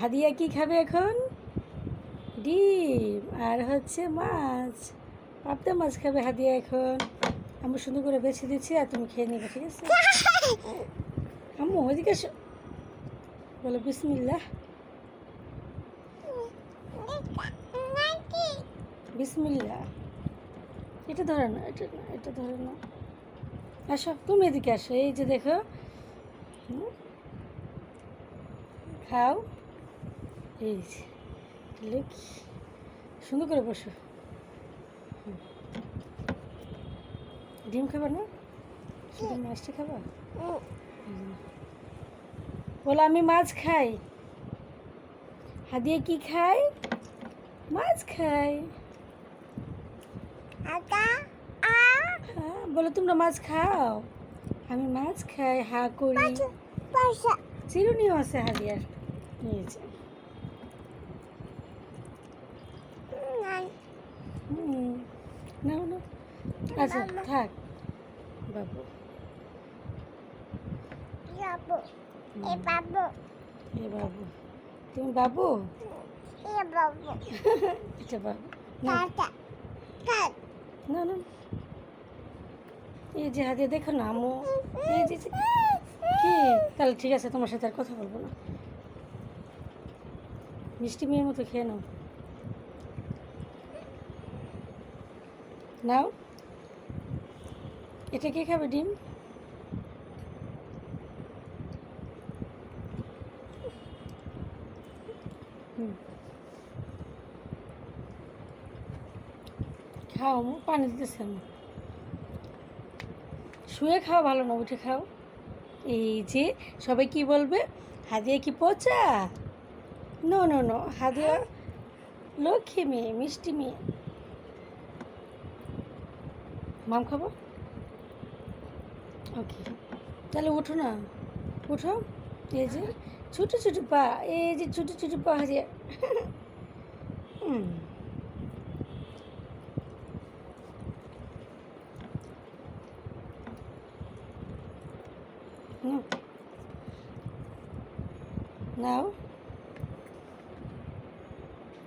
হাদিয়া কি খাবে এখন? ডিম। আর হচ্ছে মাছ। পাবদা মাছ খাবে হাদিয়া এখন। আমি সুন্দর করে বেছে দিচ্ছি, আর তুমি খেয়ে নেবে, ঠিক আছে? আম্মু ওইদিকে বলো বিসমিল্লা বিসমিল্লা এটা ধরে না, এটা না, এটা ধরে না। আসো, তুমি এদিকে আসো। এই যে দেখো। খাও। এই যে সুন্দর করে বসো। ডিম খাবার না? শুধু মাছটা খাবা? হুম। বলো আমি মাছ খাই। হাদিয়ে কি খাই? মাছ খাই। হ্যাঁ বলো তোমরা মাছ খাও? আমি মাছ খাই হা করি। চিরুনিও আছে হাদিয়ার এই যে হুম নাও না আচ্ছা থাক। বাবু। এ বাবু তুমি বাবু? এটা বাবু। না না না এই যে হাতে দেখো না আমু। এই যে- কি? তাহলে ঠিক আছে তোমার সাথে আর কথা বলব না। মিষ্টি মেয়ের মতো খেয়ে নাও। নাও। এটা কে খাবে ডিম? খাও পানি দিতেছে আমি শুয়ে খাও ভালো না উঠে খাও। এই যে সবাই কি বলবে? হাদিয়া কি পচা? নো নো নো হাদিয়া লক্ষ্মী মেয়ে মিষ্টি মেয়ে। মাম খাব? ওকে। তাহলে উঠো না। উঠো। এই যে ছোটো ছোটো পা, এই যে ছোটো ছোটো পা নাও নাও।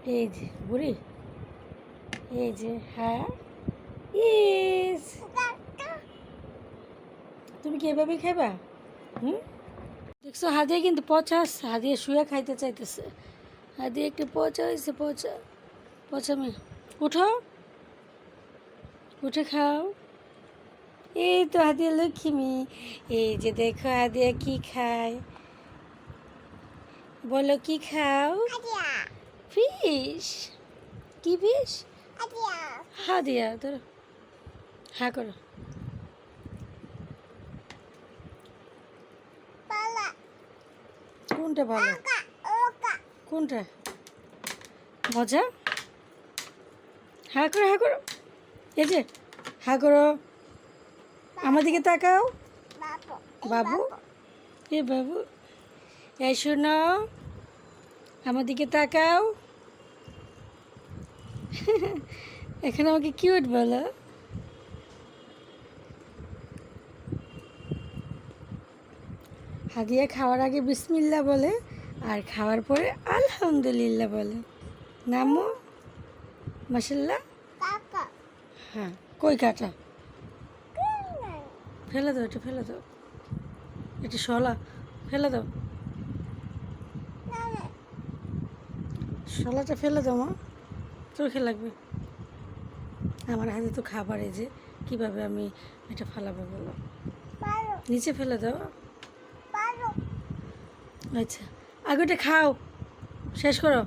এই যে, বুড়ি। এই যে হ্যাঁ। ইস তুমি কি এভাবেই খাইবা? হুম? দেখছ হাদিয়া কিন্তু পচা আসছে হাদিয়া শুয়ে খাইতে চাইতেছে। হাদিয়া একটু পচা হয়েছে পচা। পচা মেয়ে উঠো। উঠে খাও। এই তো হাদিয়া লক্ষ্মী। এই যে দেখো হাদিয়া কি খায়। বলো কি খাও? ফিশ কি ফিশ হাদিয়া ধরো। হ্যাঁ করো। কোনটা ভালো কোনটা? মজা? হ্যাঁ করো হ্যাঁ করো। এই যে হ্যাঁ করো। আমার দিকে তাকাও। বাবু। এ বাবু? এই শোনো আমার দিকে তাকাও। এখানে আমাকে কিউট বলো। হাদিয়া খাওয়ার আগে বিসমিল্লা বলে আর খাওয়ার পরে আলহামদুলিল্লাহ বলে। নামো? মাসাল্লাহ হ্যাঁ। কই কাটা ফেলে দাও এটা ফেলে দাও। এটা শলা ফেলে দাও। শলাটা ফেলে দাও মা। চোখে লাগবে। আমার হাতে তো খাবার এই যে কীভাবে আমি এটা ফেলাবো বলো। নিচে ফেলে দাও। আচ্ছা। আগে ওটা খাও। শেষ করো।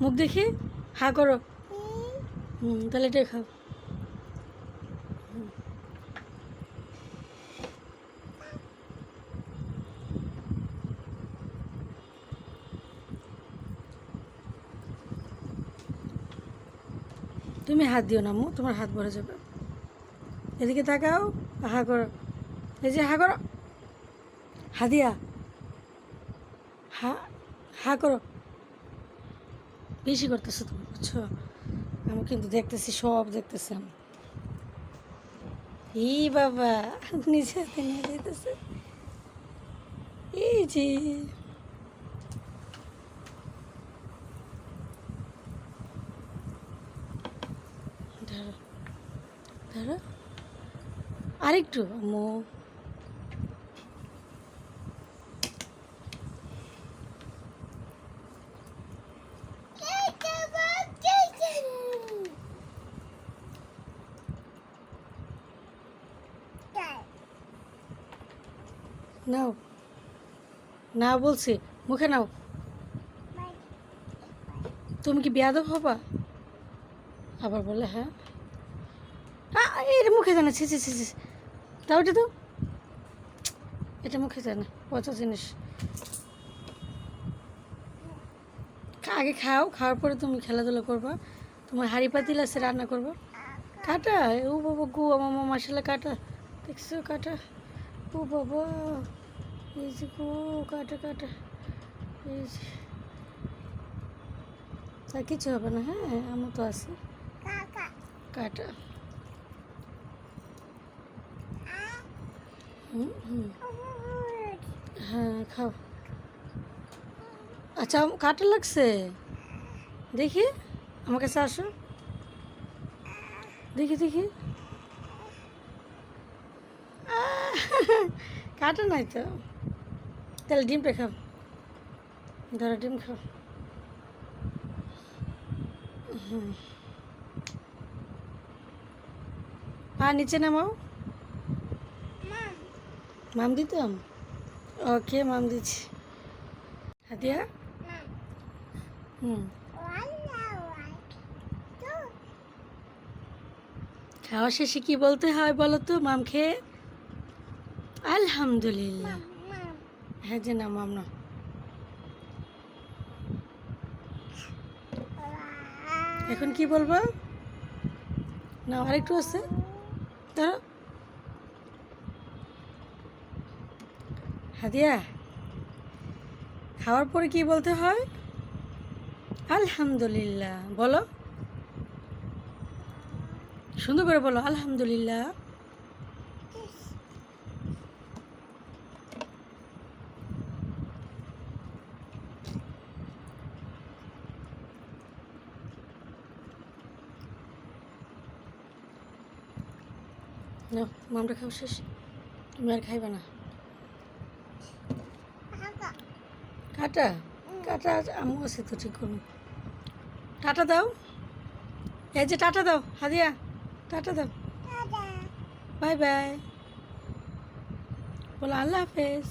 মুখ দেখি? হা করো। হুম, তাহলে এটা খাও। তুমি হাত দিও না মু তোমার হাত ভরে যাবে। এদিকে তাকাও, হা করো। এই যে হা করো। হাদিয়া। হ্যাঁ করো। বেশি করতেছো তুমি, বুঝছ? আমি কিন্তু দেখতেছি, সব দেখতেছি আমি। ই বাবা নিজে হাতে নিয়ে যেতেছে এই যে ধরো আরেকটু মো নাও। না বলছি, মুখে নাও। তুমি কি বেয়াদব হবা? আবার বলে হ্যাঁ। এটা মুখে জানে, ছি ছি ছি ছি। তাও এটা তো। এটা মুখে জানে, পচা জিনিস। আগে খাও, খাওয়ার পরে তুমি খেলাধুলা করবা। তোমার হাড়ি পাতিল আছে, রান্না করবা। কাটা, ও বাবা গু, আমার মা মশলা কাটা। দেখছ কাটা? ও বাবা। এই যে গো কাটা কাটা। এই যে। তা কিছু হবে না হ্যাঁ? আমার তো আছে। কাটা। হুম হুম। হ্যাঁ খাও। আচ্ছা কাটা লাগছে? দেখি, আমার কাছে আসো। দেখি দেখি। কাটা নাই তো। তাহলে ডিমটা খাও। ধরো, ডিম খাও। পা নিচে নামাও। মাম দিতাম ওকে, মাম দিচ্ছি। হাতিয়া? খাওয়া শেষে কি বলতে হয় বলো তো, মাম খেয়ে? আলহামদুলিল্লাহ। যে না মাম এখন কি বলব? না, আরেকটু আছে। ধরো। হাদিয়া, খাওয়ার পরে কি বলতে হয়? আলহামদুলিল্লাহ, বলো। সুন্দর করে বলো, আলহামদুলিল্লাহ। না মামটা খাওয়া শেষ। তুমি আর খাইবে না। কাটা। কাটা? আমু আছে তো ঠিক করুন। টাটা দাও। এই যে টাটা দাও হাদিয়া। টাটা দাও। Bye bye. বলো আল্লাহ হাফেজ।